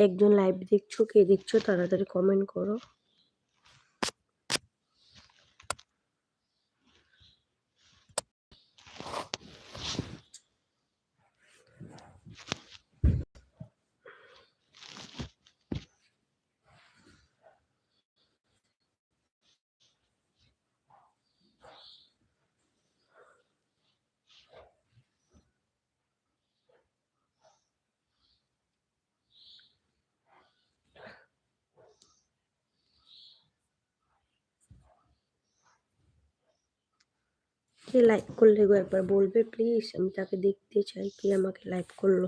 একজন লাইভ দেখছ কে দেখছ তাড়াতাড়ি কমেন্ট করো। কে লাইক করলে গো একবার বলবে প্লিজ আমি তাকে দেখতে চাই, কে আমাকে লাইক করল।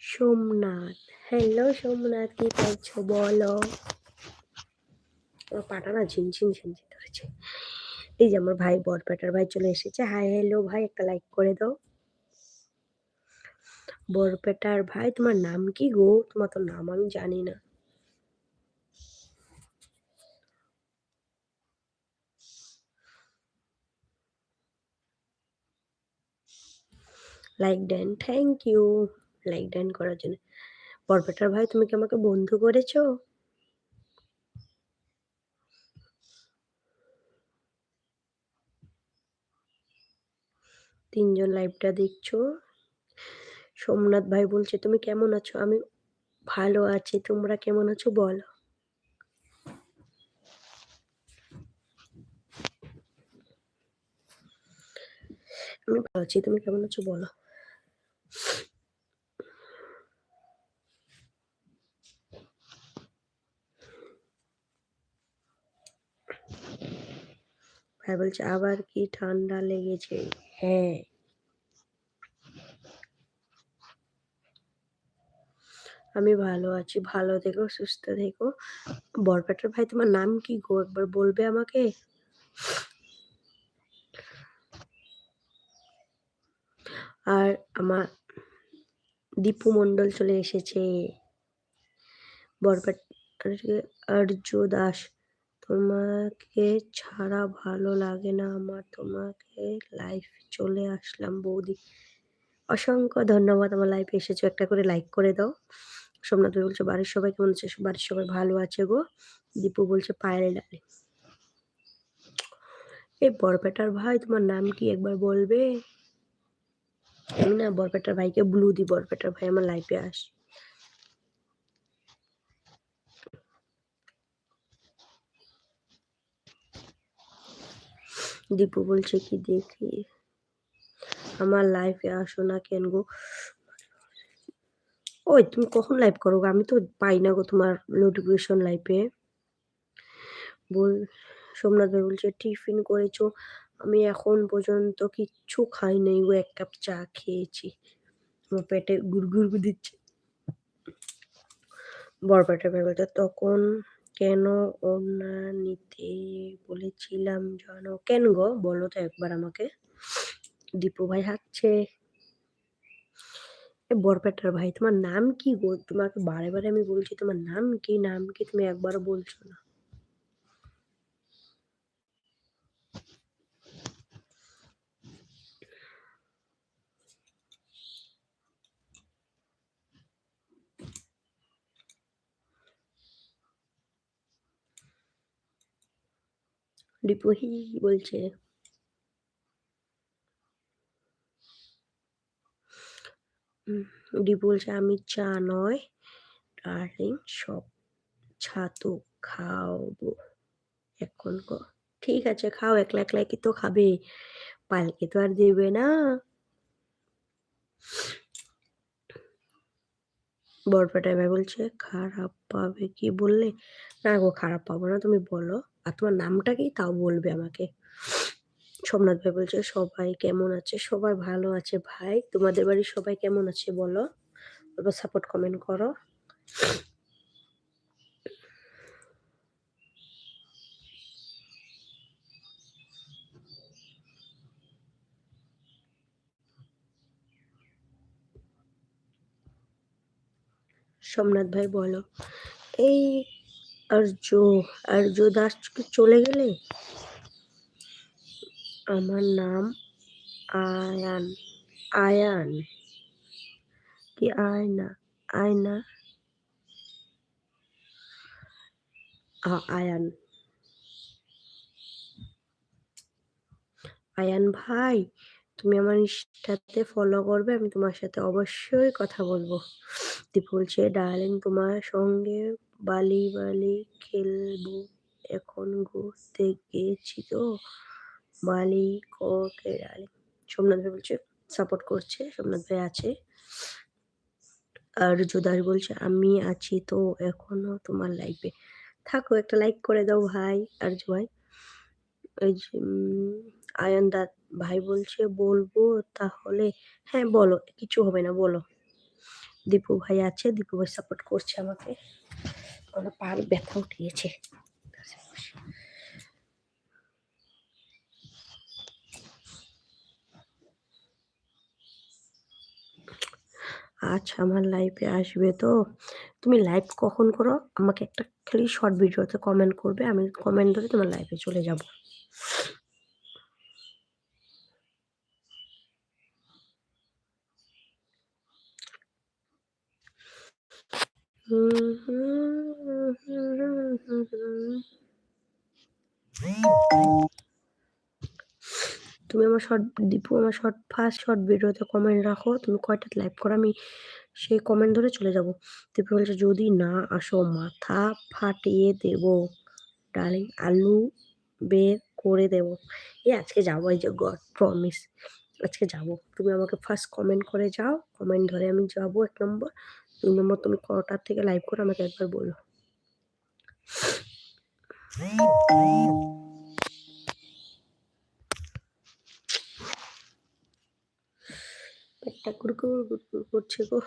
সোমনাথ হ্যালো সোমনাথ, কি করছ বলো? আমার পাটা না ঝিনঝিন ঝিনঝিন ধরেছে। এই যে আমার ভাই বরপেটার ভাই চলে এসেছে। হাই হ্যালো ভাই, একটা লাইক করে দাও। বরপেটার ভাই, তোমার নাম কি গো? তোমার তো নাম আমি জানি না। লাইক দেন থ্যাংক ইউ লাইক দেন করার জন্য। বরপেটার ভাই, তুমি কি আমাকে বন্ধু করেছ? তিনজন লাইভটা দেখছ। সোমনাথ ভাই বলছে, তুমি কেমন আছো? আমি ভালো আছি, তোমরা কেমন আছো বলো? আমি ভালো আছি, তুমি কেমন আছো বলো? ভাই বলছে, আবার কি ঠান্ডা লেগেছে? হ্যাঁ। আমি ভালো আছি, ভালো থেকো, সুস্থ থেকো। বরপেটার ভাই, তোমার নাম কি গো? একবার বলবে আমাকে? আর আমার দীপু মণ্ডল চলে এসেছে। বরপেট আর্য দাস, তোমাকে ছাড়া ভালো লাগে না আমার, তোমাকে লাইফ চলে আসলাম বৌদি। অসংখ্য ধন্যবাদ, আমার লাইফে এসেছ, একটা করে লাইক করে দাও। সোমনাথ বলছে বাড়ির সবাই কেমন আছে? বাড়ির সবাই ভালো আছে গো? দীপু বলছে পায়েল ডালে। এই বরপেটার ভাই, তোমার নাম কি একবার বলবে? আমি না বরপেটার ভাইকে ব্লু দি, বরপেটার ভাই আমার লাইফে আস। দীপু বলছে কি দেখি? আমার লাইফে আসো না কেন গো? ওই তুমি কখন লাইভ করো? আমি তো পাই না গো তোমার নোটিফিকেশন লাইভে বল, সোমনাথ ভাই বলছে টিফিন করেছ? আমি এখন পর্যন্ত কিচ্ছু খাই নাই গো, এক কাপ চা খেয়েছি। আমার পেটে গুড়গুড় দিচ্ছে। বরপেটা বলছে, তখন কেন ওনা নিতে বলেছিলাম জানো? কেন গো? বলো তো একবার আমাকে। দীপু ভাই হাঁটছে বরপেটার ভাই তোমার নাম কি গো তোমাকে বারে বারে আমি বলছি তোমার নাম কি নাম কি তুমি একবারও বলছো না দীপু হি বলছে ডি বলছে, আমি চা নয়, ডার্লিং, সব ছাতু খাওয়াবো। এখন ক ঠিক আছে, খাও, একলা একলা কি তো খাবে? পালকে তো আর দেবে না। বরপেটা ভাই বলছে, খারাপ পাবে কি? বললে, না গো, খারাপ পাবো না, তুমি বলো। আর তোমার নামটা কি? তাও বলবে আমাকে। সোমনাথ ভাই বলছে, সবাই কেমন আছে? সবাই ভালো আছে ভাই। তোমাদের বাড়ির সবাই কেমন আছে বলো? সাপোর্ট কমেন্ট করো। সোমনাথ ভাই বলো, এই আর্য আর্য দাস চলে গেলে? আমার নাম আয়ান। আয়ান? কি আয়না? আয়না? আয়ান। আয়ান ভাই, তুমি আমার ইনস্টাতে ফলো করবে, আমি তোমার সাথে অবশ্যই কথা বলব। দীপ বলছে ডার্লিং তোমার সঙ্গে বালি বালি খেলব। এখন ঘুরতে গেছি তো। বালি ওকে সোমনাথ ভাই বলছে সাপোর্ট করছে, সোমনাথ ভাই আছে। আর জোদাস বলছে, আমি আছি তো এখনও তোমার লাইফে থাকো, একটা লাইক করে দাও ভাই। আর ভাই ওই যে আয়ান দাদ ভাই বলছে, বলব তাহলে হ্যাঁ বলো, কিছু হবে না, বলো। দীপু ভাই আছে, দীপু ভাই সাপোর্ট করছে আমাকে। আমার পার ব্যথা উঠিয়েছে। আচ্ছা আমার লাইফে আসবে তো? তুমি লাইভ কখন করো? আমাকে একটা খালি শর্ট ভিডিওতে কমেন্ট করবে, আমি কমেন্ট ধরে তোমার লাইফে চলে যাব। তুমি আমার শর্ট দীপু আমার শর্ট ফার্স্ট শর্ট ভিডিওতে কমেন্ট রাখো, তুমি কয়টা লাইভ করো, আমি সেই কমেন্ট ধরে চলে যাব। দীপু বলছে যদি না আসো, মাথা ফাটিয়ে দেব ডার্লিং আলু বের করে দেব। এই আজকে যাব, এই যে গড প্রমিস আজকে যাব। তুমি আমাকে ফার্স্ট কমেন্ট করে যাও কমেন্ট ধরে আমি যাব এক নম্বর দুই নম্বর তুমি কটার থেকে লাইভ করো, আমাকে একবার বলো। পেটটা কুরকুর কুরকুর করছে গো।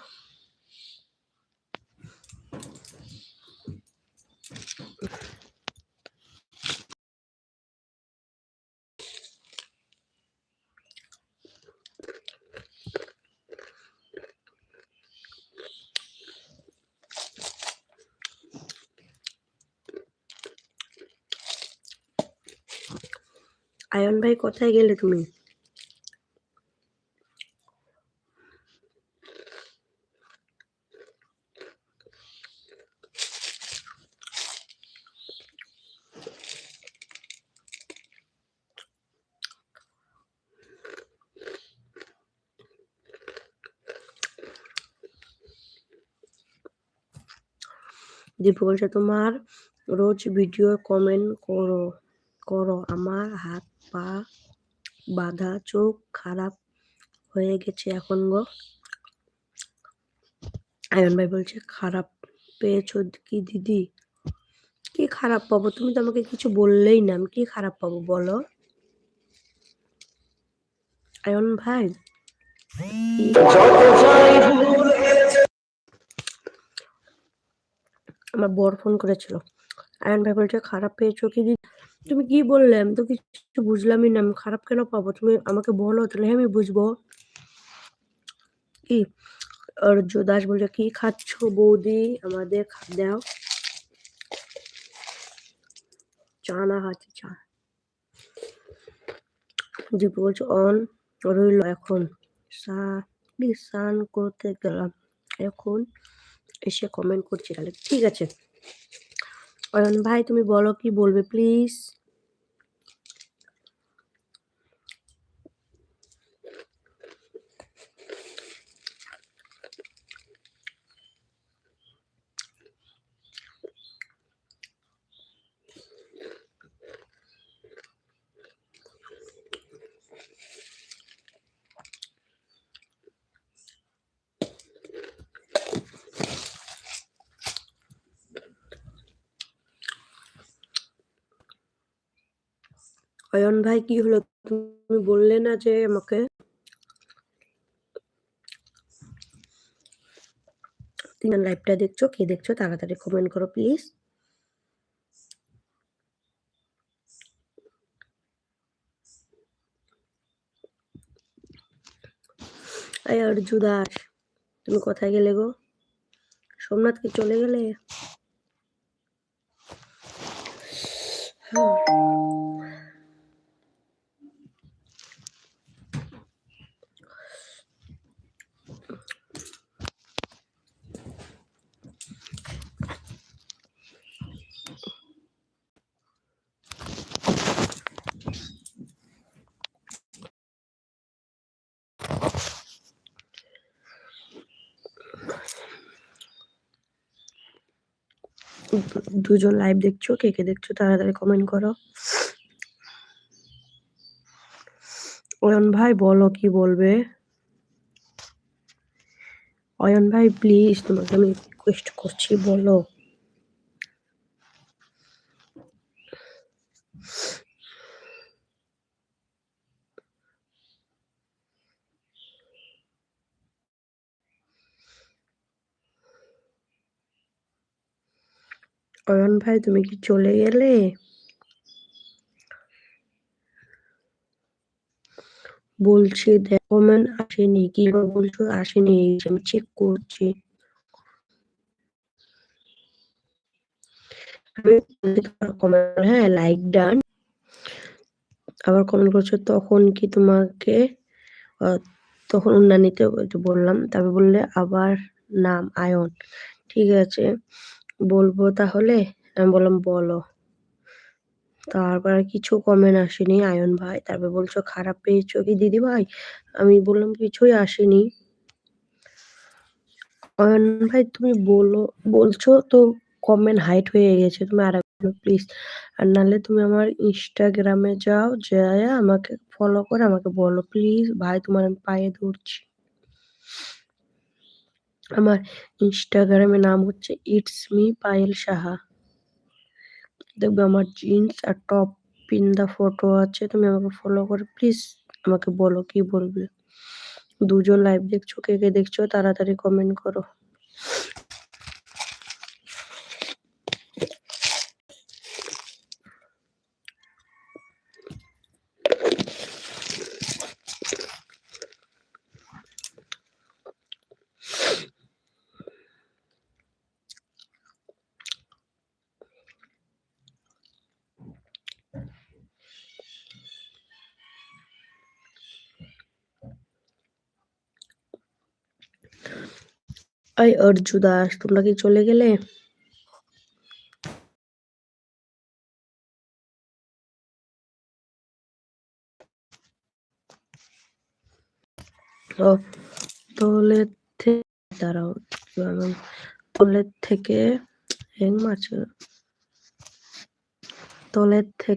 আয়ন ভাই কোথায় গেলে তুমি? বলছে তোমার রোজ ভিডিও কমেন্ট করো করো। আমার হাত পা বাঁধা, চোখ খারাপ হয়ে গেছে এখন গো। আয়ন ভাই বলছে, খারাপ পেয়েছ কি দিদি? কি খারাপ পাবো? তুমি তো আমাকে কিছু বললেই না। আমি কি খারাপ পাবো বলো? আয়ন ভাই? আমার বর ফোন করেছিল। আয়ন ভাই বলছে, খারাপ পেয়েছ কি তুমি কি বললে? আমি তো কিছু বুঝলামই না। আমি খারাপ কেন পাবো? তুমি আমাকে বলো, তাহলে আমি বুঝব। কি? আর দাস বলছে, কি খাচ্ছ বৌদি? আমাদের দাও। চা না খাচ্ছি চা। দীপু বলছে, অন রইল এখন। স্নান করতে গেলাম? এখন এসে কমেন্ট করছি তাহলে। ঠিক আছে? অয়ন ভাই তুমি বলো কি বলবে প্লিজ অয়ন ভাই, কি হলো? তুমি বললে না যে আমাকে। তুমি লাইভটা দেখছ? কে দেখছ? তাড়াতাড়ি কমেন্ট করো প্লিজ অর্জু দাস, তুমি কোথায় গেলে গো? সোমনাথ কি চলে গেলে? দুজন লাইভ দেখছ, কে কে দেখছ তাড়াতাড়ি কমেন্ট করো। অয়ন ভাই, বলো কি বলবে? অয়ন ভাই প্লিজ তোমাকে আমি রিকোয়েস্ট করছি, বলো। অয়ন ভাই, তুমি কি চলে গেলে? বলছি, দেখো ম্যান আসেনি। কি বলছো? আসেনি। আমি চেক করছি। হ্যাঁ লাইক ডান আবার কমেন্ট করছ, তখন কি তোমাকে? তখন উন্নানিতে বললাম। তারপর বললে, আবার নাম, আয়ন। ঠিক আছে। বলব তাহলে? আমি বললাম, বলো। তারপর আর কিছু কমেন্ট আসেনি, আয়ন ভাই। তারপর বলছো, খারাপ পেয়েছ কি, দিদি ভাই? আমি বললাম, কিছুই আসেনি। অয়ন ভাই, তুমি বলো, বলছো তো কমেন্ট হাইট হয়ে গেছে। তুমি আর প্লিজ আর নাহলে তুমি আমার ইনস্টাগ্রামে যাও যায় আমাকে ফলো করে, আমাকে বলো প্লিজ ভাই, তোমার আমি পায়ে ধরছি। আমার ইনস্টাগ্রামে নাম হচ্ছে ইটস মি পায়েল সাহা দেখবে আমার জিন্স আর টপ পিন দা ফটো আছে, তুমি আমাকে ফলো করে। প্লিজ আমাকে বলো কি বলবে। দুজন লাইভ দেখছ, কে কে দেখছ, তাড়াতাড়ি কমেন্ট করো। এই অর্জু দাস তোমরা কি চলে গেলে? দাঁড়াও তোলের থেকে মাছ তোলের থেকে